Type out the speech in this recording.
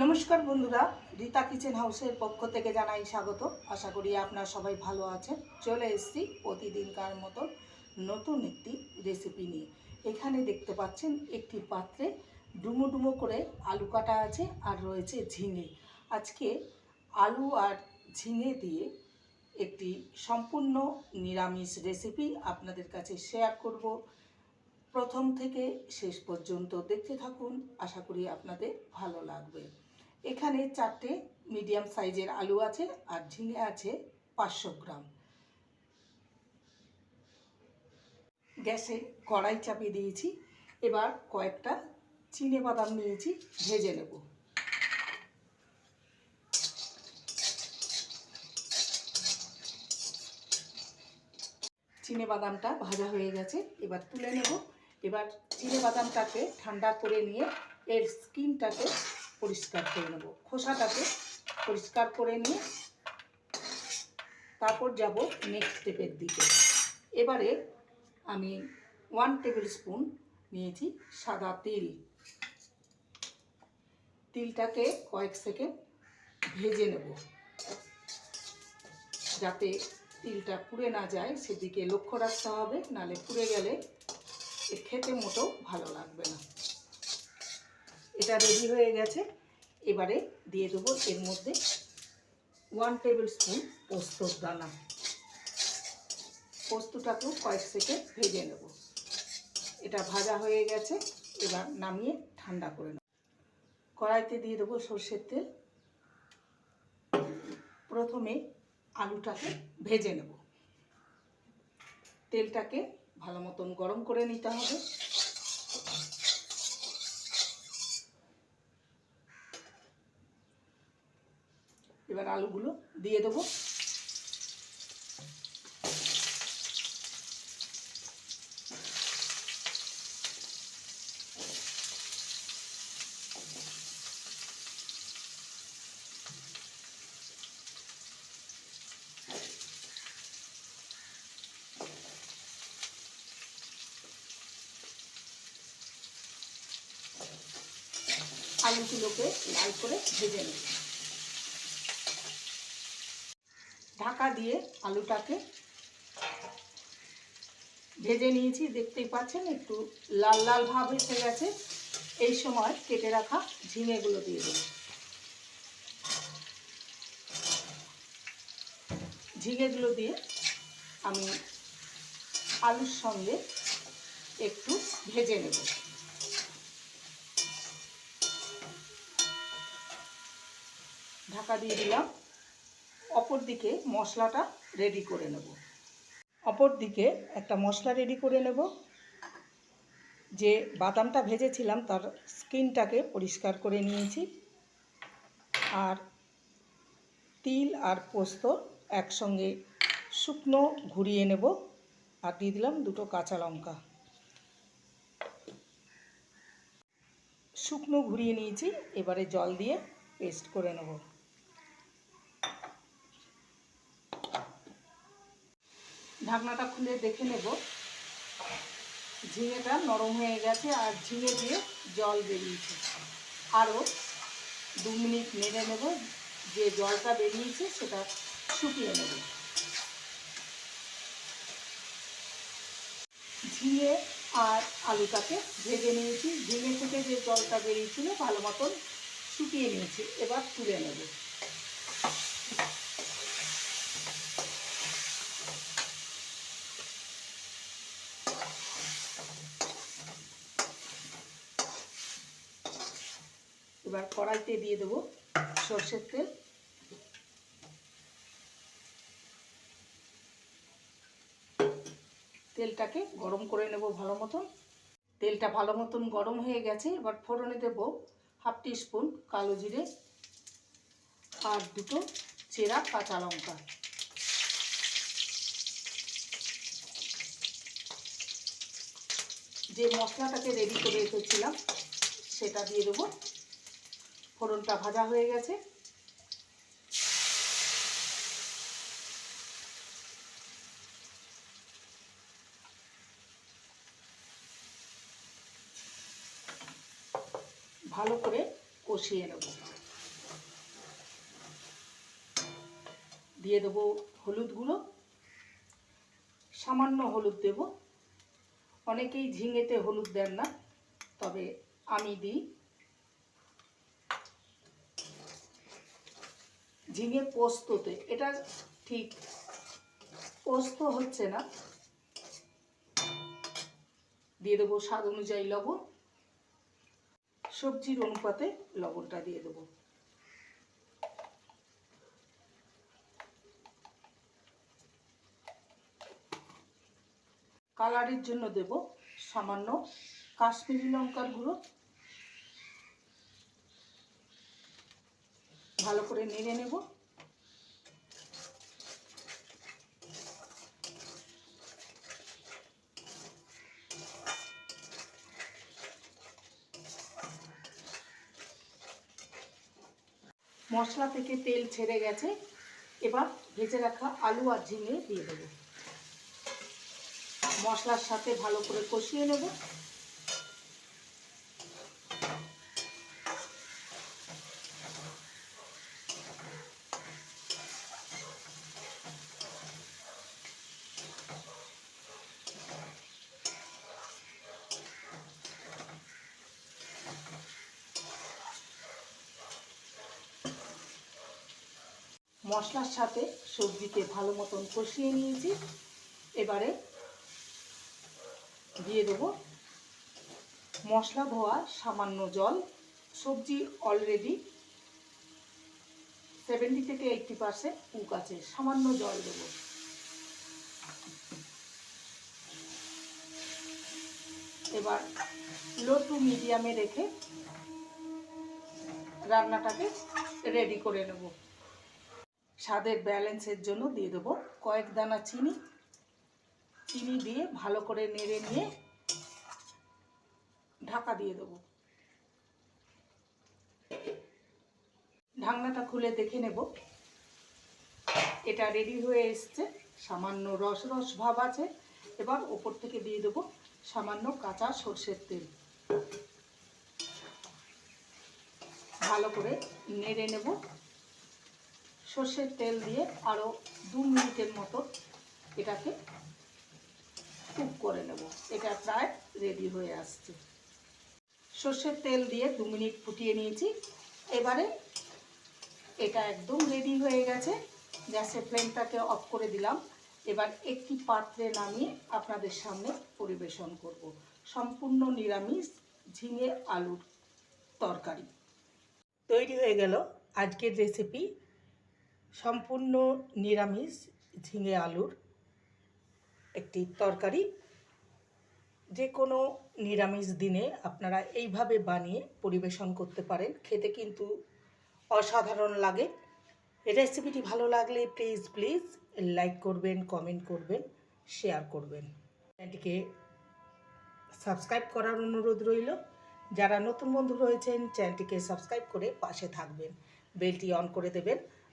নমস্কার বন্ধুরা, রীতা কিচেন হাউসের পক্ষ থেকে জানাই স্বাগত। আশা করি আপনারা সবাই ভালো আছেন। চলে এসেছি প্রতিদিনকার মতো নতুন একটি রেসিপি নিয়ে। এখানে দেখতে পাচ্ছেন একটি পাত্রে ডুমো ডুমো করে আলু কাটা আছে আর রয়েছে ঝিঙে। আজকে আলু আর ঝিঙে দিয়ে একটি সম্পূর্ণ নিরামিষ রেসিপি আপনাদের কাছে শেয়ার করব। প্রথম থেকে শেষ পর্যন্ত দেখতে থাকুন। আশা করি আপনাদের ভালো লাগবে। এখানে চারটে মিডিয়াম সাইজের আলু আছে আর ঝিঙে আছে পাঁচশো গ্রাম। গ্যাসে কড়াই চাপিয়ে দিয়েছি। এবার কয়েকটা চিনে বাদাম নিয়েছি, ভেজে নেব। চিনে বাদামটা ভাজা হয়ে গেছে, এবার তুলে নেব। এবার চিনে বাদামটাকে ঠান্ডা করে নিয়ে এর স্কিনটাকে পরিষ্কার করে নেব। খোসাটাকে পরিষ্কার করে নিয়ে তারপর যাব নেক্সট স্টেপের দিকে। এবারে আমি ওয়ান টেবিল স্পুন নিয়েছি সাদা তিল। তিলটাকে কয়েক সেকেন্ড ভেজে নেব। যাতে তিলটা পুড়ে না যায়, সেদিকে লক্ষ্য রাখতে হবে, নালে পুড়ে গেলে খেতে মোটেও ভালো লাগবে না। এটা রেডি হয়ে গেছে। এবারে দিয়ে দেবো এর মধ্যে ওয়ান টেবিল স্পুন পোস্তর দানা। পোস্তটাকেও কয়েক সেকেন্ড ভেজে নেব। এটা ভাজা হয়ে গেছে, এবার নামিয়ে ঠান্ডা করে নেব। কড়াইতে দিয়ে দেবো সর্ষের তেল। প্রথমে আলুটাকে ভেজে নেব। তেলটাকে ভালো মতন গরম করে নিতে হবে। এবার আলুগুলো দিয়ে দেবো। আলুগুলোকে লাল করে ভেজে নেব। ঢাকা দিয়ে আলুটাকে ভেজে নিয়েছি, দেখতেই পাচ্ছেন একটু লাল লাল ভাব এসে গেছে। এই সময় কেটে রাখা ঝিঙেগুলো দিয়ে দেব। ঝিঙেগুলো দিয়ে আমি আলুর সঙ্গে একটু ভেজে নেব। ঢাকা দিয়ে দিলাম। অপর দিকে মশলাটা রেডি করে নেব। অপর দিকে একটা মশলা রেডি করে নেব। যে বাদামটা ভেজেছিলাম তার স্কিনটাকে পরিষ্কার করে নিয়েছি। আর তিল আর পোস্ত একসঙ্গে শুকনো ঘুরিয়ে নেব। আর দিয়ে দিলাম দুটো কাঁচা লঙ্কা। শুকনো ঘুরিয়ে নিয়েছি। এবারে জল দিয়ে পেস্ট করে নেব। ঢাকনাটা খুলে দেখে নেব। ঝিঙেটা নরম হয়ে গেছে আর ঝিঙে দিয়ে জল বেরিয়েছে। আরও দু মিনিট নেড়ে নেব। যে জলটা বেরিয়েছে সেটা শুকিয়ে নেব। ঝিঙে আর আলুটাকে ভেজে নিয়েছি। ঝিঙে থেকে যে জলটা বেরিয়েছিল ভালো মতন শুকিয়ে নিয়েছি। এবার তুলে নেব। এবার কড়াইতে দিয়ে দেবো সর্ষের তেল। তেলটাকে গরম করে নেব ভালো মতন। তেলটা ভালো মতন গরম হয়ে গেছে, এবার ফোড়নে দেব হাফ স্পুন কালো জিরে আর দুটো চেরা কাঁচা লঙ্কা। যে মশলাটাকে রেডি করে রেখেছিলাম, সেটা দিয়ে দেবো। ফোড়নটা ভাজা হয়ে গেছে। ভালো করে কষিয়ে নেব। দিয়ে দেবো হলুদ গুঁড়ো। সামান্য হলুদ দেব। অনেকেই ঝিঙেতে হলুদ দেন না, তবে আমি দিই। ঝিঙে পোস্ততে, এটা ঠিক পোস্ত হচ্ছে না। দিয়ে দেবো স্বাদ অনুযায়ী লবণ। সবজির অনুপাতে লবণটা দিয়ে দেবো। কালারের জন্য দেব সামান্য কাশ্মীরি লঙ্কার গুঁড়ো। ভালো করে নেড়ে নেব। মশলা থেকে তেল ছেড়ে গেছে। এবার ভেজে রাখা আলু আর ঝিঙে দিয়ে দেবো। মশলার সাথে ভালো করে কষিয়ে নেব। মশলার সাথে সবজিকে ভালো মতন কষিয়ে নিয়েছি। এবারে দিয়ে দেবো মশলা ধোয়া সামান্য জল। সবজি অলরেডি সেভেন্টি থেকে এইটটি পার্সেন্ট কুক আছে, সামান্য জল দেবো। এবার লো টু মিডিয়ামে রেখে রান্নাটাকে রেডি করে নেব। স্বাদের ব্যালেন্সের জন্য দিয়ে দেবো কয়েক দানা চিনি। চিনি দিয়ে ভালো করে নেড়ে নিয়ে ঢাকা দিয়ে দেবো। ঢাকনাটা খুলে দেখে নেব। এটা রেডি হয়ে এসছে। সামান্য রস রস ভাব আছে। এবার ওপর থেকে দিয়ে দেবো সামান্য কাঁচা সর্ষের তেল। ভালো করে নেড়ে নেব। সর্ষের তেল দিয়ে আরও দু মিনিটের মতো এটাকে কুক করে নেব। এটা প্রায় রেডি হয়ে আসছে। সর্ষের তেল দিয়ে দু মিনিট ফুটিয়ে নিয়েছি। এবারে এটা একদম রেডি হয়ে গেছে। গ্যাসের ফ্লেমটাকে অফ করে দিলাম। এবার একটি পাত্রে নামিয়ে আপনাদের সামনে পরিবেশন করব। সম্পূর্ণ নিরামিষ ঝিঙে আলুর তরকারি। তৈরি হয়ে গেল আজকের রেসিপি সম্পূর্ণ নিরামিষ ঝিঙে আলুর একটি তরকারি। যে কোনো নিরামিষ দিনে আপনারা এইভাবে বানিয়ে পরিবেশন করতে পারেন। খেতে কিন্তু অসাধারণ লাগে। রেসিপিটি ভালো লাগলে প্লিজ প্লিজ লাইক করবেন, কমেন্ট করবেন, শেয়ার করবেন। চ্যানেলটিকে সাবস্ক্রাইব করার অনুরোধ রইল। যারা নতুন বন্ধু রয়েছেন, চ্যানেলটিকে সাবস্ক্রাইব করে পাশে থাকবেন। বেলটি অন করে দেবেন।